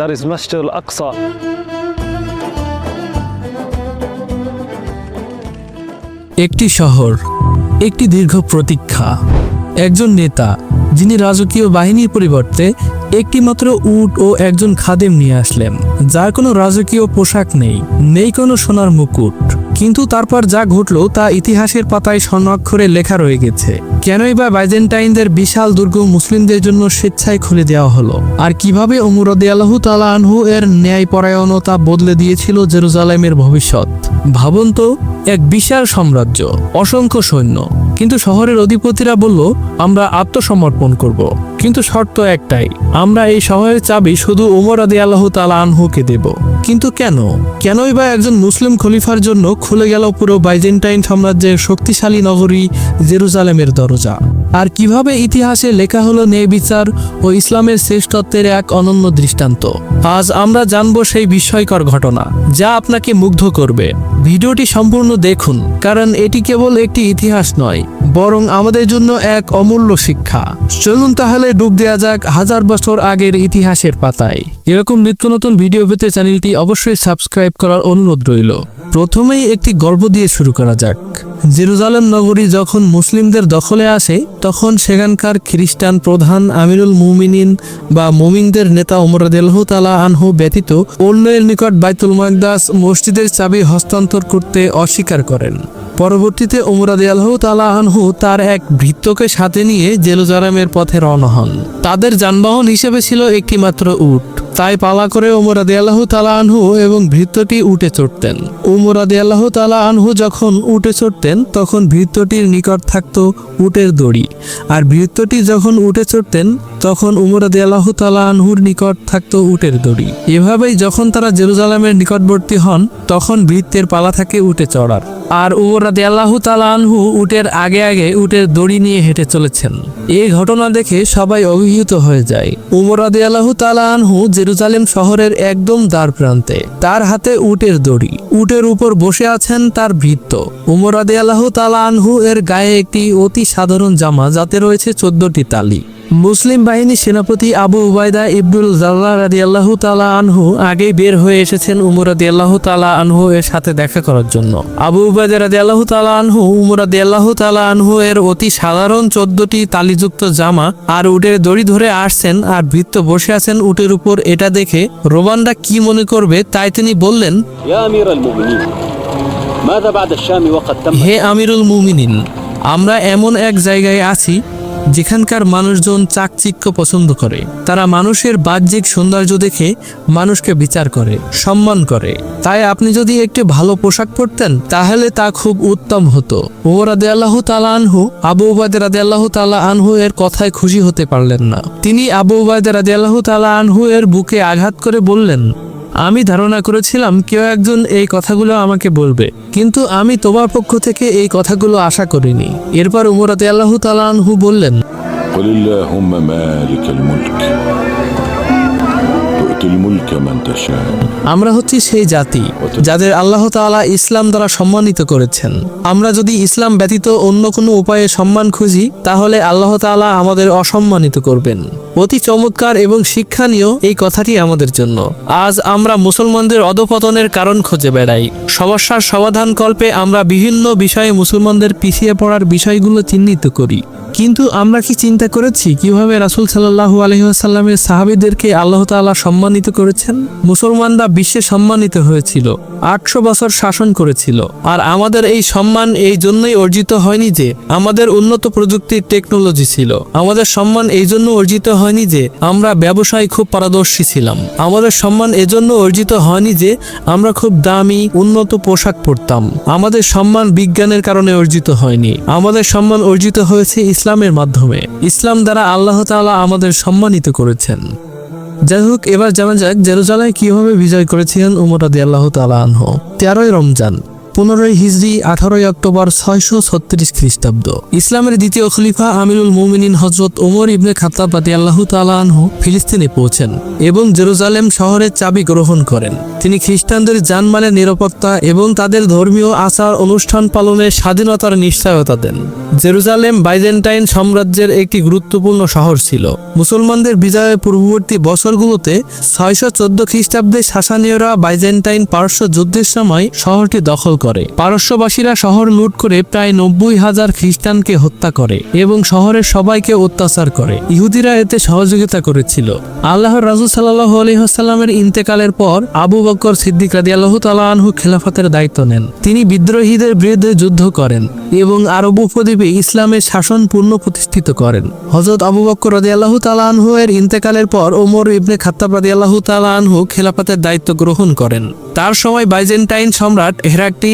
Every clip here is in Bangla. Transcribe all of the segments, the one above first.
That is Masjid al-Aqsa. একটি শহর, একটি দীর্ঘ প্রতীক্ষা একজন নেতা, যিনি রাজকীয় বাহিনীর পরিবর্তে একটিমাত্র উট ও একজন খাদেম নিয়ে আসলেন, যার কোনো রাজকীয় পোশাক নেই নেই কোনো সোনার মুকুট কিন্তু তারপর যা ঘটলো তা ইতিহাসের পাতায় স্বর্ণাক্ষরে লেখা রয়ে গেছে। কেনই বা বাইজেন্টাইনদের বিশাল দুর্গ মুসলিমদের জন্য স্বেচ্ছায় খুলে দেওয়া হলো। আর কীভাবে ওমরদে আল্লাহ তালা আনহু এর ন্যায় পরায়ণতা বদলে দিয়েছিল জেরুজালেমের ভবিষ্যৎ? ভাবুন তো, এক বিশাল সাম্রাজ্য, অসংখ্য সৈন্য। কিন্তু শহরের অধিপতিরা বলল, আমরা আত্মসমর্পণ করব। কিন্তু শর্ত একটাই, আমরা এই শহরের চাবি শুধু উমর আদি আল্লাহ তালা আনহুকে দেব। কিন্তু কেন? কেনই বা একজন মুসলিম খলিফার জন্য খুলে গেল পুরো বাইজেন্টাইন সাম্রাজ্যের শক্তিশালী নগরী জেরুজালেমের দরজা। আর কীভাবে ইতিহাসে লেখা হলো ন্যায় বিচার ও ইসলামের শ্রেষ্ঠত্বের এক অনন্য দৃষ্টান্ত? আজ আমরা জানব সেই বিস্ময়কর ঘটনা, যা আপনাকে মুগ্ধ করবে। ভিডিওটি সম্পূর্ণ দেখুন, কারণ এটি কেবল একটি ইতিহাস নয়, বরং আমাদের জন্য এক অমূল্য শিক্ষা। চলুন তাহলে ডুব দেওয়া যাক হাজার বছর আগের ইতিহাসের পাতায়। এরকম নিত্য নতুন ভিডিও পেতে চ্যানেলটি অবশ্যই সাবস্ক্রাইব করার অনুরোধ রইল। প্রথমেই একটি গল্প দিয়ে শুরু করা যাক। জেরুজালেম নগরী যখন মুসলিমদের দখলে আসে, তখন সেখানকার খ্রিস্টান প্রধান আমিরুল মুমিনিন বা মুমিনদের নেতা ওমরাদেলহ তালা আনহু ব্যতীত অন্যের নিকট বাইতুল মাকদাস মসজিদের চাবি হস্তান্তর করতে অস্বীকার করেন। পরবর্তীতে ওমরাদে আল্লাহ তালা আনহু তার এক ভৃত্যকে সাথে নিয়ে জেরুজালেমের পথে রওনা হন। তাদের যানবাহন হিসেবে ছিল একটি মাত্র উট। তাই পালা করে ওমর আদি আল্লাহ তালা আনহু এবং ভৃত্যটি উঠে চড়তেন। ওমর আদি আল্লাহ তালা আনহু যখন উঠে চড়তেন, তখন ভৃত্যটির নিকট থাকত উটের দড়ি। আর ভৃত্যটি যখন উঠে চড়তেন তখন উমর আদি আল্লাহ তালা আনহুর নিকট থাকত উটের দড়ি। এভাবেই যখন তারা জেরুজালেমের নিকটবর্তী হন, তখন ভৃত্যের পালা থাকে উঠে চড়ার। আর উমর রাদি আল্লাহ তালা আনহু উটের আগে আগে উটের দড়ি নিয়ে হেঁটে চলেছেন। এই ঘটনা দেখে সবাই অভিহিত হয়ে যায়। উমর রাদি আল্লাহ তালা আনহু জেরুজালেম শহরের একদম দ্বার প্রান্তে, তার হাতে উটের দড়ি। উটের উপর বসে আছেন তার ভৃত্য। উমর রাদি আল্লাহ তালা আনহু এর গায়ে একটি অতি সাধারণ জামা, যাতে রয়েছে চোদ্দটি তালি। মুসলিম বাহিনী সেনাপতি আবু উবায়দা ইবুল জাল্লা রাদি আল্লাহ তালা আনহু আগেই বের হয়ে এসেছেন উমর আদি আল্লাহ তালা আনহু এর সাথে দেখা করার জন্য। আবু উবায়দা রাদি আল্লাহ তালা আনহু উমর আদি আল্লাহ তালা আনহু এর অতি সাধারণ চোদ্দটি তালিযুক্ত জামা আর উটের দড়ি ধরে আসছেন আর বৃত্ত বসে আছেন উটের উপর। এটা দেখে রোমানরা কি মনে করবে তাই তিনি বললেন হে আমিরুল মুমিনিন আমরা এমন এক জায়গায় আছি যেখানকার মানুষজন চাকচিক্য পছন্দ করে, তারা মানুষের বাহ্যিক সৌন্দর্য দেখে মানুষকে বিচার করে, সম্মান করে। তাই আপনি যদি একটি ভালো পোশাক পরতেন, তাহলে তা খুব উত্তম হতো। ওমর রাদে আল্লাহ তালা আনহু, আবু উবায়দে রাদে আল্লাহ তালা আনহু এর কথায় খুশি হতে পারলেন না। তিনি আবু উবায়দে রাদে আল্লাহ তালা আনহু এর বুকে আঘাত করে বললেন আমি ধারণা করেছিলাম কেউ একজন এই কথাগুলো আমাকে বলবে কিন্তু আমি তোমার পক্ষ থেকে এই কথাগুলো আশা করিনি। এরপর উমরাতে আল্লাহ তালানহু বললেন আমরা হচ্ছি সেই জাতি যাদের আল্লাহ তালা ইসলাম দ্বারা সম্মানিত করেছেন। আমরা যদি ইসলাম ব্যতীত অন্য কোনো উপায়ে সম্মান খুঁজি তাহলে আল্লাহ তালা আমাদের অসম্মানিত করবেন। অতি চমৎকার এবং শিক্ষণীয় এই কথাটি আমাদের জন্য। আজ আমরা মুসলমানদের অধপতনের কারণ খুঁজে বেড়াই। সমস্যার সমাধান কল্পে আমরা বিভিন্ন বিষয়ে মুসলমানদের পিছিয়ে পড়ার বিষয়গুলো চিহ্নিত করি। কিন্তু আমরা কি চিন্তা করেছি কীভাবে রাসুল সাল্লাহু আলহিহাসাল্লামের সাহাবিদেরকে আল্লাহ তাআলা সম্মানিত করেছেন? মুসলমানরা বিশ্বে সম্মানিত হয়েছিল, আটশো বছর শাসন করেছিল। আর আমাদের এই সম্মান এই জন্যই অর্জিত হয়নি যে আমাদের উন্নত প্রযুক্তির টেকনোলজি ছিল। আমাদের সম্মান এই জন্য অর্জিত হয়নি যে আমরা ব্যবসায় খুব পারদর্শী ছিলাম। আমাদের সম্মান এজন্য অর্জিত হয়নি যে আমরা খুব দামি, উন্নত পোশাক পরতাম। আমাদের সম্মান বিজ্ঞানের কারণে অর্জিত হয়নি। আমাদের সম্মান অর্জিত হয়েছে ইসলামের মাধ্যমে। ইসলাম দ্বারা আল্লাহ তাআলা আমাদের সম্মানিত করেছেন। যাই হোক, এবার জানা যাক জেরুজালায় কীভাবে বিজয় করেছিলেন উমর আদি আল্লাহ তালা আনহ। তেরোই রমজান। পনেরোই হিজড়ি আঠারোই অক্টোবর ছয়শো ছত্রিশ খ্রিস্টাব্দ। ইসলামের দ্বিতীয় খলিফা আমিরুল মুমিনিন হজরত ওমর ইবনে খাত্তাব রাদি আল্লাহ তালাহু ফিলিস্তিনে পৌঁছেন এবং জেরুজালেম শহরের চাবি গ্রহণ করেন। তিনি খ্রিস্টানদের জানমালের নিরাপত্তা এবং তাদের ধর্মীয় আচার অনুষ্ঠান পালনের স্বাধীনতার নিশ্চয়তা দেন। জেরুজালেম বাইজেন্টাইন সাম্রাজ্যের একটি গুরুত্বপূর্ণ শহর ছিল। মুসলমানদের বিজয়ের পূর্ববর্তী বছরগুলোতে ছয়শো চোদ্দ খ্রিস্টাব্দে শাসানীয়রা বাইজেন্টাইন পার্শ্ব যুদ্ধের সময় শহরটি দখল করে পারস্যবাসীরা শহর লুট করে প্রায় নব্বই হাজার খ্রিস্টানকে হত্যা করে এবং শহরের সবাইকে অত্যাচার করে। ইহুদিরা এতে সহযোগিতা করেছিল। আল্লাহর রাজু সাল্লাহ আলহিহাস্লামের ইন্তেকালের পর আবু বকর সিদ্দিক রাদি আল্লাহ আনহু খেলাফতের দায়িত্ব নেন। তিনি বিদ্রোহীদের বিরুদ্ধে যুদ্ধ করেন এবং আরব উপদ্বীপে ইসলামের শাসন পূর্ণ প্রতিষ্ঠিত করেন। হজরত আবু বকর রাদি আল্লাহ আনহু এর ইন্তেকালের পর ওমর ইবনে খাত্তাব রাদি আল্লাহ আনহু খেলাফতের দায়িত্ব গ্রহণ করেন। তার সময় বাইজেন্টাইন সম্রাট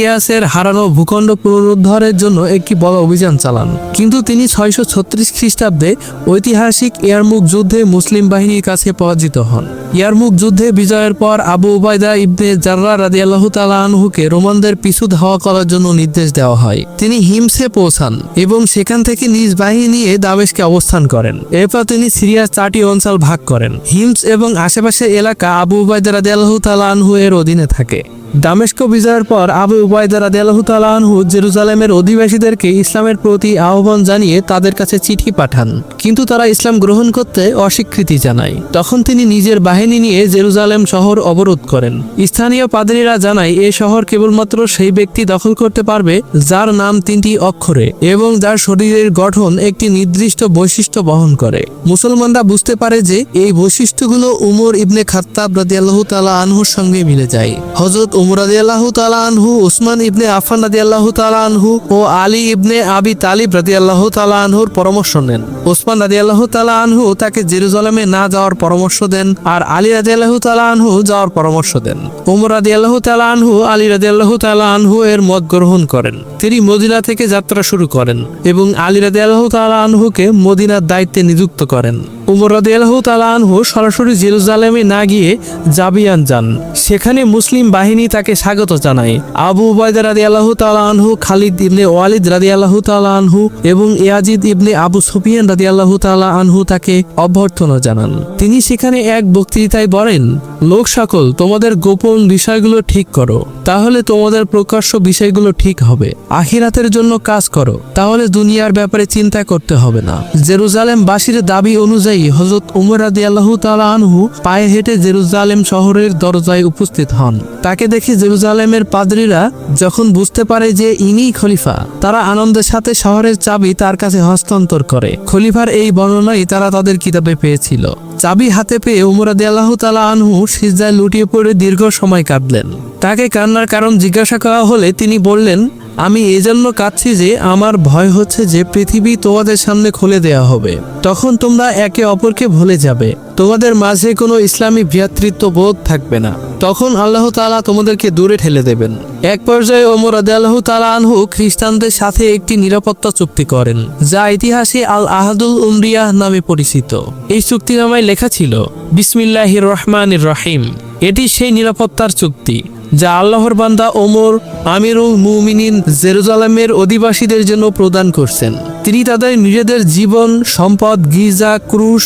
হেরাক্টিয়াসের হারানো ভূখণ্ড পুনরুদ্ধারের জন্য একটি বড় অভিযান চালান। কিন্তু তিনি ছয়শো ছত্রিশ খ্রিস্টাব্দে ঐতিহাসিক ইয়ারমুক যুদ্ধে মুসলিম বাহিনীর কাছে পরাজিত হন। ইয়ারমুখ যুদ্ধে বিজয়ের পর আবু উবায়দা ইবনে জার্রা রাদি আল্লাহ আনহুকে রোমানদের পিছু ধাওয়া করার জন্য নির্দেশ দেওয়া হয়। তিনি হিমসে পৌঁছান এবং সেখান থেকে নিজ বাহিনী নিয়ে দামেশকে অবস্থান করেন। এরপর তিনি সিরিয়ার চারটি অঞ্চল ভাগ করেন। হিমস এবং আশেপাশের এলাকা আবু উবায়দা রাদি আল্লাহ আনহু এর অধীনে থাকে। দামেস্ক বিজয়ের পর আবু উবায়দা রাদি আল্লাহ আনহু জেরুজালেমের অধিবাসীদেরকে ইসলামের প্রতি আহ্বান জানিয়ে তাদের কাছে চিঠি পাঠান। কিন্তু তারা ইসলাম গ্রহণ করতে অস্বীকৃতি জানায়। তখন তিনি নিজের বাহিনী নিয়ে জেরুজালেম শহর অবরোধ করেন। স্থানীয় পাদ্রীরা জানায়, এ শহর কেবলমাত্র সেই ব্যক্তি দখল করতে পারবে যার নাম তিনটি অক্ষরে এবং যার শরীরের গঠন একটি নির্দিষ্ট বৈশিষ্ট্য বহন করে। মুসলমানরা বুঝতে পারে যে, এই বৈশিষ্ট্যগুলো উমর ইবনে খাত্তাব রাদিয়াল্লাহু তাআলা আনহুর সঙ্গে মিলে যায়। হযরত উমর রাদিয়াল্লাহু তাআলা আনহু, উসমান ইবনে আফফান রাদিয়াল্লাহু তাআলা আনহু ও আলী ইবনে আবি তালিব রাদিয়াল্লাহু তাআলা আনহুর পরামর্শ নেন। ওসমান রাদিয়াল্লাহু তাআলা আনহু তাকে জেরুজালেমে না যাওয়ার পরামর্শ দেন আর আলী রাদিয়াল্লাহু তাআলা আনহু যাওয়ার পরামর্শ দেন। উমর রাদিয়াল্লাহু তাআলা আনহু, আলী রাদিয়াল্লাহু তাআলা আনহু এর মত গ্রহণ করেন। তিনি মদিনা থেকে যাত্রা শুরু করেন এবং আলী রাদিয়াল্লাহু তাআলা আনহুকে মদিনার দায়িত্বে নিযুক্ত করেন। উমর রাদিয়াল্লাহু তাআলা আনহু সরাসরি জেরুজালেমে না গিয়ে জাবিয়ান যান। সেখানে মুসলিম বাহিনী তাকে স্বাগত জানায় আবু উবায়দা রাদিয়াল্লাহু তাআলা আনহু, খালিদ ইবনে ওয়ালিদ রাদিয়াল্লাহু তাআলা আনহু এবং ইয়াজিদ ইবনে আবু সুফিয়ান রাদিয়াল্লাহু তাআলা আনহু তাকে অভ্যর্থনা জানান। তিনি সেখানে এক বক্তৃতায় বলেন, লোক সকল, তোমাদের গোপন বিষয়গুলো ঠিক করো। তাহলে তোমাদের প্রকাশ্য বিষয়গুলো ঠিক হবে। আখিরাতের জন্য কাজ করো। তাহলে দুনিয়ার ব্যাপারে চিন্তা করতে হবে না। জেরুজালেম বাসীর দাবি অনুযায়ী হজরত উমর রাদি আল্লাহ আনহু পায়ে হেঁটে জেরুজালেম শহরের দরজায় উপস্থিত হন। তাকে দেখে জেরুজালেমের পাদ্রীরা যখন বুঝতে পারে যে ইনি খলিফা, তারা আনন্দের সাথে শহরের চাবি তার কাছে হস্তান্তর করে। খলিফার এই বর্ণনাই তারা তাদের কিতাবে পেয়েছিল। চাবি হাতে পেয়ে উমরাদি আল্লাহ তালা আনহু সিজদায় লুটিয়ে পড়ে দীর্ঘ সময় কাঁদলেন তাকে কান্নার কারণ জিজ্ঞাসা করা হলে তিনি বললেন, আমি এজন্য কাঁদছি যে আমার ভয় হচ্ছে যে পৃথিবী তোমাদের সামনে খুলে দেয়া হবে। তখন তোমরা একে অপরকে ভুলে যাবে। তোমাদের মাঝে কোনো ইসলামী ভ্রাতৃত্ব বোধ থাকবে না। তখন আল্লাহ তালা তোমাদেরকে দূরে ঠেলে দেবেন। এক পর্যায়ে ওমর আল্লাহ তালা আনহু খ্রিস্টানদের সাথে একটি নিরাপত্তা চুক্তি করেন, যা ইতিহাসে আল আহাদুল উমরিয়াহ নামে পরিচিত। এই চুক্তিনামায় লেখা ছিল বিসমিল্লাহির রহমানির রহিম এটি সেই নিরাপত্তার চুক্তি, যা আল্লাহর বান্দা ওমর, আমিরুল মুমিনিন, জেরুজালেমের অধিবাসীদের জন্য প্রদান করছেন। তিনি তাদের নিজেদের জীবন, সম্পদ গির্জা ক্রুশ,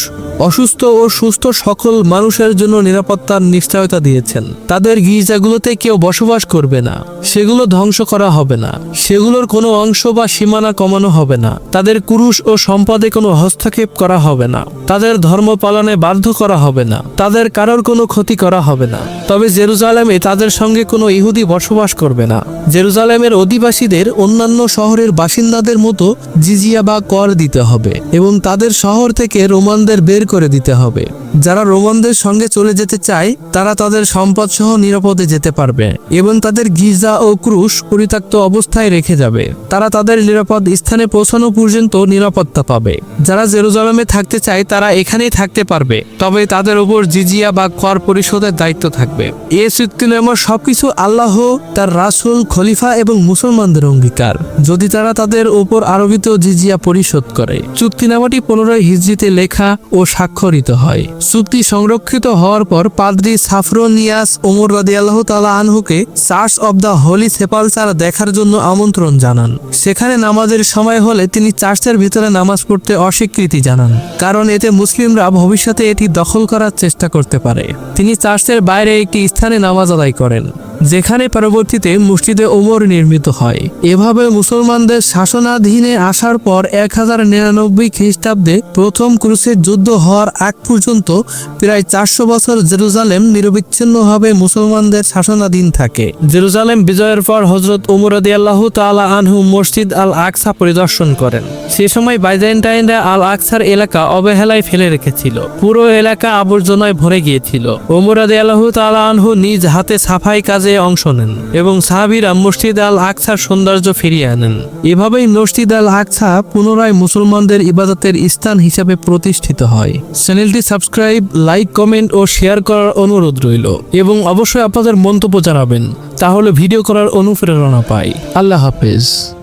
অসুস্থ ও সুস্থ সকল মানুষের জন্য নিরাপত্তার নিশ্চয়তা দিয়েছেন। তাদের গির্জাগুলোতে কেউ বসবাস করবে না, সেগুলো ধ্বংস করা হবে না, সেগুলোর কোনো অংশ বা সীমানা কমানো হবে না, তাদের কুরুষ ও সম্পদে কোনো হস্তক্ষেপ করা হবে না, তাদের ধর্ম পালনে বাধ্য করা হবে না। তাদের কারোর কোনো ক্ষতি করা হবে না। তবে জেরুজালেমে তাদের সঙ্গে কোনো ইহুদি বসবাস করবে না। জেরুজালেমের অধিবাসীদের অন্যান্য শহরের বাসিন্দাদের মতো জিজিয়া বা কর দিতে হবে এবং তাদের শহর থেকে রোমানদের বের করে দিতে হবে। যারা রোমানদের সঙ্গে চলে যেতে চায়, তারা তাদের সম্পদ সহ নিরাপদে যেতে পারবে এবং তাদের গির্জা ও ক্রুশ পরিত্যক্ত অবস্থায় রেখে যাবে। তারা তাদের নিরাপদ স্থানে পৌঁছানো পর্যন্ত নিরাপত্তা পাবে। যারা জেরুজালেমে থাকতে চায়, তারা এখানেই থাকতে পারবে। তবে তাদের উপর জিজিয়া বা কর পরিশোধের দায়িত্ব থাকবে। এ চুক্তিনামা সবকিছু আল্লাহ, তার রাসূল, খলিফা এবং মুসলমানদের অঙ্গীকার। যদি তারা তাদের উপর আরোপিত জিজিয়া পরিশোধ করে চুক্তিনামাটি পনেরোই হিজড়িতে লেখা ও স্বাক্ষরিত হয়। চুক্তি সংরক্ষিত হওয়ার পর পাদ্রি সাফরোনিয়াস ওমর রদিয়াল্লাহ তালা আনহুকে Church of the Holy Sepulchre দেখার জন্য আমন্ত্রণ জানান। সেখানে নামাজের সময় হলে তিনি চার্চের ভিতরে নামাজ পড়তে অস্বীকৃতি জানান। কারণ এতে মুসলিমরা ভবিষ্যতে এটি দখল করার চেষ্টা করতে পারে। তিনি চার্চের বাইরে একটি স্থানে নামাজ আদায় করেন। যেখানে পরবর্তীতে মসজিদে ওমর নির্মিত হয়। এভাবে মুসলমানদের শাসনাধীনে আসার পর এক হাজার নিরানব্বই খ্রিস্টাব্দে প্রথম ক্রুসের যুদ্ধ হওয়ার আগ পর্যন্ত প্রায় চারশো বছর জেরুজালেম নিরবিচ্ছিন্নভাবে মুসলমানদের শাসনাধীন থাকে। জেরুজালেম বিজয়ের পর হজরত ওমর আল্লাহ তালা আনহু মসজিদ আল আকসা পরিদর্শন করেন। সে সময় বাইজেন্টাইনরা আল আকসার এলাকা অবহেলায় ফেলে রেখেছিল। পুরো এলাকা আবর্জনায় ভরে গিয়েছিল। ওমর আল্লাহ তালা আনহু নিজ হাতে সাফাই অংশ নেন এবং সাহাবিরা মসজিদ আল আকসার সৌন্দর্য ফিরিয়ে আনেন। এভাবেই মসজিদ আল আকসা পুনরায় মুসলমানদের ইবাদতের স্থান হিসাবে প্রতিষ্ঠিত হয়। চ্যানেলটি সাবস্ক্রাইব, লাইক, কমেন্ট ও শেয়ার করার অনুরোধ রইল এবং অবশ্যই আপনাদের মন্তব্য জানাবেন, তাহলে ভিডিও করার অনুপ্রেরণা পাই। আল্লাহ হাফেজ।